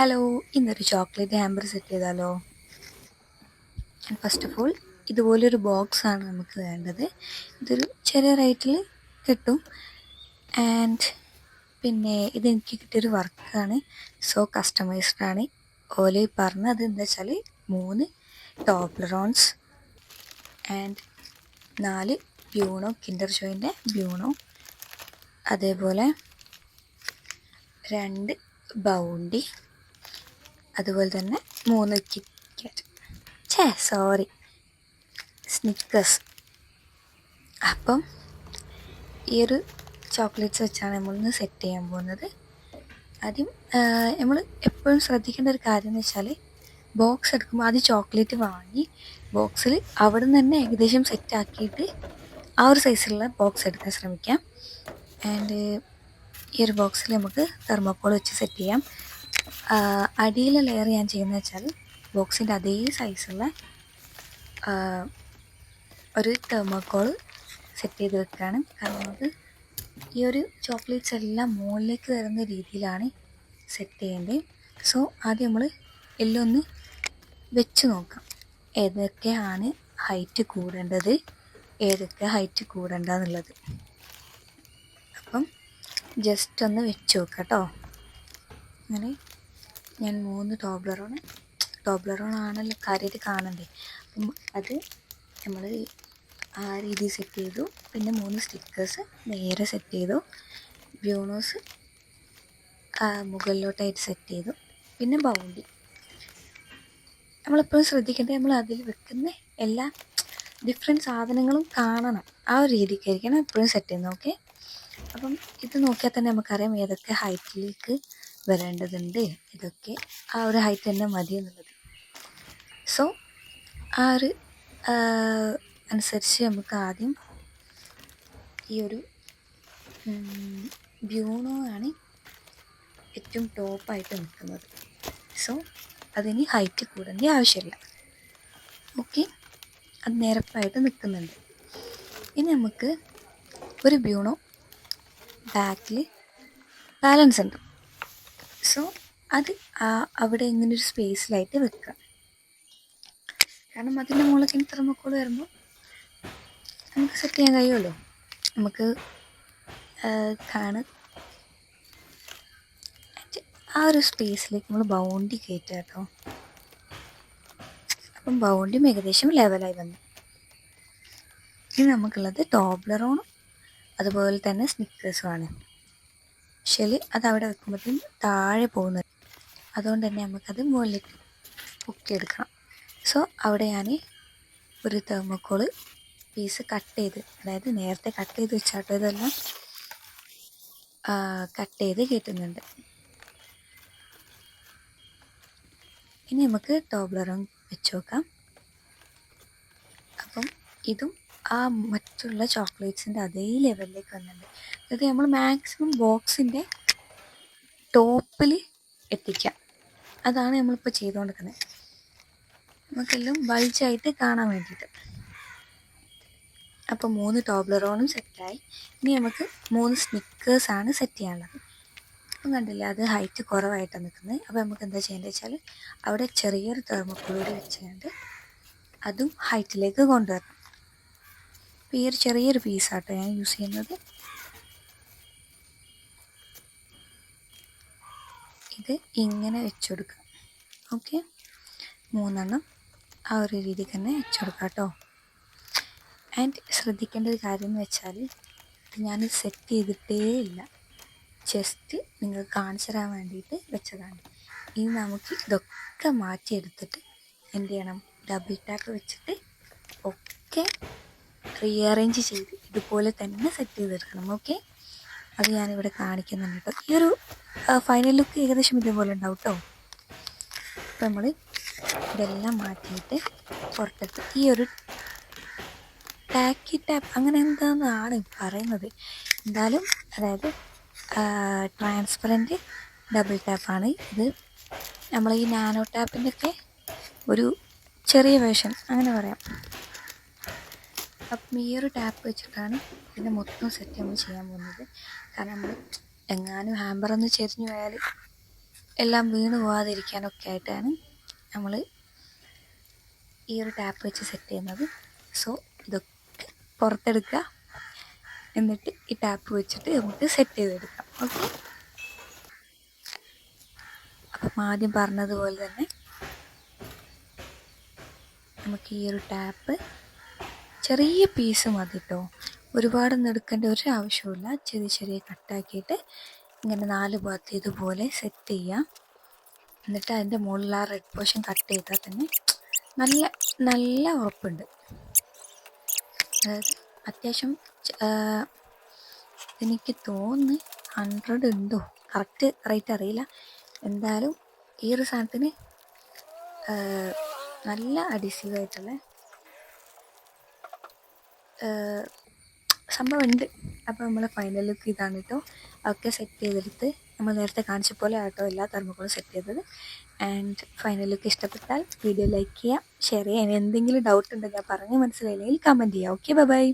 Hello ഇന്നൊരു chocolate hamper set ചെയ്താലോ? First of all ഇതുപോലൊരു ബോക്സ് ആണ് നമുക്ക് വേണ്ടത്. ഇതൊരു ചെറിയ റേറ്റിൽ കിട്ടും. ആൻഡ് പിന്നെ ഇതെനിക്ക് കിട്ടിയൊരു വർക്കാണ് സോ കസ്റ്റമൈസ്ഡ് ആണ്. ഓൽ പറഞ്ഞത് എന്താ വെച്ചാൽ മൂന്ന് ടോപ്ലറോൺസ് ആൻഡ് നാല് ബ്യൂണോ കിൻഡർ ജോയിന്റെ ബ്യൂണോ അതേപോലെ രണ്ട് ബൗണ്ടി അതുപോലെ തന്നെ മൂന്ന് കിറ്റ് ഛേ സോറി സ്നിക്കേഴ്സ് അപ്പം ഈ ഒരു ചോക്ലേറ്റ്സ് വെച്ചാണ് നമ്മളിന്ന് സെറ്റ് ചെയ്യാൻ പോകുന്നത്. ആദ്യം നമ്മൾ എപ്പോഴും ശ്രദ്ധിക്കേണ്ട ഒരു കാര്യം എന്ന് വെച്ചാൽ ബോക്സ് എടുക്കുമ്പോൾ ആദ്യം ചോക്ലേറ്റ് വാങ്ങി ബോക്സിൽ അവിടെ നിന്ന് തന്നെ ഏകദേശം സെറ്റ് ആക്കിയിട്ട് ആ ഒരു സൈസിലുള്ള ബോക്സ് എടുക്കാൻ ശ്രമിക്കാം. ആൻഡ് ഈ ഒരു ബോക്സിൽ നമുക്ക് തെർമോക്കോൾ വെച്ച് സെറ്റ് ചെയ്യാം. അടിയിലെ ലെയർ ഞാൻ ചെയ്യുന്നത് വെച്ചാൽ ബോക്സിന്റെ അതേ സൈസുള്ള ഒരു തെർമോക്കോൾ സെറ്റ് ചെയ്ത് വെക്കുകയാണ് കാരണം നമുക്ക് ഈ ഒരു ചോക്ലേറ്റ്സ് എല്ലാം മുകളിലേക്ക് വരുന്ന രീതിയിലാണ് സെറ്റ് ചെയ്യേണ്ടത്. സോ ആദ്യം നമ്മൾ എല്ലാം ഒന്ന് വെച്ച് നോക്കാം. ഏതൊക്കെയാണ് ഹൈറ്റ് കൂടേണ്ടത്? ഏതൊക്കെ ഹൈറ്റ് കൂടേണ്ടതെന്നുള്ളത് അപ്പം ജസ്റ്റ് ഒന്ന് വെച്ച് നോക്കാം കേട്ടോ അങ്ങനെ ഞാൻ മൂന്ന് ടോബ്ലറോണ്. ടോബ്ലറോൺ ആണല്ലോ കാര്യമായിട്ട് കാണണ്ടേ. അപ്പം അത് നമ്മൾ ആ രീതിയിൽ സെറ്റ് ചെയ്തു. പിന്നെ മൂന്ന് സ്റ്റിക്കേഴ്സ് നേരെ സെറ്റ് ചെയ്തു. ബ്യൂണോസ് മുകളിലോട്ടായിട്ട് സെറ്റ് ചെയ്തു. പിന്നെ ബൗണ്ടി. നമ്മളെപ്പോഴും ശ്രദ്ധിക്കേണ്ടത് നമ്മൾ അതിൽ വെക്കുന്ന എല്ലാ ഡിഫറെന്റ് സാധനങ്ങളും കാണണം. ആ ഒരു രീതിക്കായിരിക്കണം എപ്പോഴും സെറ്റ് ചെയ്യുന്നത് ഓക്കെ അപ്പം ഇത് നോക്കിയാൽ തന്നെ നമുക്കറിയാം ഏതൊക്കെ ഹൈറ്റിലേക്ക് വരേണ്ടതുണ്ട്. ഇതൊക്കെ ആ ഒരു ഹൈറ്റ് തന്നെ മതി എന്നുള്ളത്. സോ ആ ഒരു അനുസരിച്ച് നമുക്ക് ആദ്യം ഈ ഒരു ബ്യൂണോ ആണ് ഏറ്റവും ടോപ്പായിട്ട് നിൽക്കുന്നത്. സോ അതിന് ഹൈറ്റ് കൂടേണ്ട ആവശ്യമില്ല. ഓക്കെ അത് നിരപ്പായിട്ട് നിൽക്കുന്നുണ്ട്. ഇനി നമുക്ക് ഒരു ബ്യൂണോ ബാക്കിൽ ബാലൻസ് ഉണ്ട്. സോ അത് അവിടെ ഇങ്ങനെ ഒരു സ്പേസിലായിട്ട് വെക്കുക. കാരണം അതിന്റെ മുകളിലേക്ക് ഇനി തെർമോക്കോൾ വരുമ്പോൾ നമുക്ക് സെറ്റ് ചെയ്യാൻ കഴിയുമല്ലോ. നമുക്ക് കാണാൻ ആ ഒരു സ്പേസിലേക്ക് നമ്മൾ ബൗണ്ടി കയറ്റുക കേട്ടോ. അപ്പം ബൗണ്ടിയും ഏകദേശം ലെവലായി വന്നു. ഇനി നമുക്കുള്ളത് ടോബ്ലറോണും അതുപോലെ തന്നെ സ്നിക്കേഴ്സുമാണ് പക്ഷേ അത് അവിടെ വെക്കുമ്പോഴത്തേക്കും താഴെ പോകുന്നത്. അതുകൊണ്ട് തന്നെ നമുക്കത് മുകളിലേക്ക് പൊക്കിയെടുക്കണം. സോ അവിടെ ഞാൻ ഒരു തെർമോക്കോൾ പീസ് കട്ട് ചെയ്ത് അതായത് നേരത്തെ കട്ട് ചെയ്ത് വെച്ചാട്ടോ ഇതെല്ലാം കട്ട് ചെയ്ത് കിട്ടുന്നുണ്ട് ഇനി നമുക്ക് ടോബ്ലറും വെച്ച് നോക്കാം. അപ്പം ഇതും ആ മറ്റുള്ള ചോക്ലേറ്റ്സിന്റെ അതേ ലെവലിലേക്ക് വന്നിട്ടുണ്ട്. അതായത് നമ്മൾ മാക്സിമം ബോക്സിന്റെ ടോപ്പിൽ എത്തിക്കാം. അതാണ് നമ്മളിപ്പോൾ ചെയ്തുകൊണ്ടിരിക്കുന്നത് നമുക്കെല്ലാം ബൾജായിട്ട് കാണാൻ വേണ്ടിയിട്ട്. അപ്പോൾ മൂന്ന് ടോബ്ലറോണും സെറ്റായി ഇനി നമുക്ക് മൂന്ന് സ്നിക്കേഴ്സാണ് സെറ്റ് ചെയ്യാനുള്ളത്. അപ്പം കണ്ടില്ല അത് ഹൈറ്റ് കുറവായിട്ടാണ് നിൽക്കുന്നത് അപ്പോൾ നമുക്ക് എന്താ ചെയ്യേണ്ടത് വെച്ചാൽ അവിടെ ചെറിയൊരു തെർമോക്കോളൂടെ വെച്ചുകൊണ്ട് അതും ഹൈറ്റിലേക്ക് കൊണ്ടുവരണം. അപ്പോൾ ഈ ഒരു ചെറിയൊരു പീസാട്ടോ ഞാൻ യൂസ് ചെയ്യുന്നത്. ഇങ്ങനെ വെച്ചുകൊടുക്കുക ഓക്കെ? മൂന്നെണ്ണം ആ ഒരു രീതിക്ക് തന്നെ വെച്ചുകൊടുക്കുക കേട്ടോ. ആൻഡ് ശ്രദ്ധിക്കേണ്ട ഒരു കാര്യം എന്ന് വെച്ചാൽ ഇത് ഞാൻ സെറ്റ് ചെയ്തിട്ടേ ഇല്ല. ജസ്റ്റ് നിങ്ങൾ കാണിച്ചു തരാൻ വേണ്ടിയിട്ട് വെച്ചതാണ്. ഇനി നമുക്ക് ഇതൊക്കെ മാറ്റിയെടുത്തിട്ട് എന്ത് ചെയ്യണം? ഡബിൾ ടാപ്പ് വെച്ചിട്ട് ഒക്കെ റീഅറേഞ്ച് ചെയ്ത് ഇതുപോലെ തന്നെ സെറ്റ് ചെയ്തെടുക്കണം. ഓക്കെ? അത് ഞാനിവിടെ കാണിക്കുന്നുണ്ട്. കേട്ടോ ഈ ഒരു ഫൈനൽ ലുക്ക് ഏകദേശം ഇതുപോലെ ഉണ്ടാവും കേട്ടോ നമ്മൾ ഇതെല്ലാം മാറ്റിയിട്ട് പുറത്തെടുത്ത് ഈ ഒരു ടാക്കി ടാപ്പ് അങ്ങനെ എന്താണെന്നാണ് പറയുന്നത്. എന്തായാലും അതായത് ട്രാൻസ്പെറന്റ് ഡബിൾ ടാപ്പാണ് ഇത് നമ്മൾ ഈ നാനോ ടാപ്പിന്റെ ഒക്കെ ഒരു ചെറിയ വേർഷൻ അങ്ങനെ പറയാം. അപ്പം ഈ ഒരു ടാപ്പ് വെച്ചിട്ടാണ് ഇതിന്റെ മൊത്തം സെറ്റ് നമ്മൾ ചെയ്യാൻ പോകുന്നത്. കാരണം നമ്മൾ എങ്ങാനും ഹാമ്പർ ഒന്ന് ചെരിഞ്ഞു പോയാൽ എല്ലാം വീണ് പോകാതിരിക്കാനൊക്കെ ആയിട്ടാണ് നമ്മൾ ഈ ഒരു ടാപ്പ് വെച്ച് സെറ്റ് ചെയ്യുന്നത്. സോ ഇതൊക്കെ പുറത്തെടുക്കുക. എന്നിട്ട് ഈ ടാപ്പ് വെച്ചിട്ട് നമുക്ക് സെറ്റ് ചെയ്തെടുക്കാം. ഓക്കെ അപ്പം ആദ്യം പറഞ്ഞതുപോലെ തന്നെ നമുക്ക് ഈ ഒരു ടാപ്പ് ചെറിയ പീസ് മതി കേട്ടോ ഒരുപാടൊന്നും എടുക്കേണ്ട ഒരു ആവശ്യമില്ല ചെറിയ ചെറിയ കട്ടാക്കിയിട്ട് ഇങ്ങനെ നാല് ഭാഗത്ത് ഇതുപോലെ സെറ്റ് ചെയ്യാം. എന്നിട്ട് അതിന്റെ മുകളിൽ ആ റെഡ് പോർഷൻ കട്ട് ചെയ്താൽ തന്നെ നല്ല നല്ല ഉറപ്പുണ്ട്. അതായത് അത്യാവശ്യം എനിക്ക് തോന്നുന്നു ഹൺഡ്രഡ് ഉണ്ടോ? കറക്റ്റ് റേറ്റ് അറിയില്ല. എന്തായാലും ഈ ഒരു സാധനത്തിന് നല്ല അഡീസീവ് ആയിട്ടുള്ള സംഭവം ഉണ്ട് അപ്പോൾ നമ്മൾ ഫൈനൽ ലുക്ക് ഇതാണ് കേട്ടോ അതൊക്കെ സെറ്റ് ചെയ്തെടുത്ത് നമ്മൾ നേരത്തെ കാണിച്ച പോലെ ആട്ടോ എല്ലാ തെർമോക്കോളും സെറ്റ് ചെയ്തത്. ആൻഡ് ഫൈനൽ ലുക്ക് ഇഷ്ടപ്പെട്ടാൽ വീഡിയോ ലൈക്ക് ചെയ്യാം ഷെയർ ചെയ്യാം. എന്തെങ്കിലും ഡൗട്ട് ഉണ്ടെങ്കിൽ പറഞ്ഞ് മനസ്സിലായില്ലെങ്കിൽ കമന്റ് ചെയ്യുക ഓക്കെ ബൈ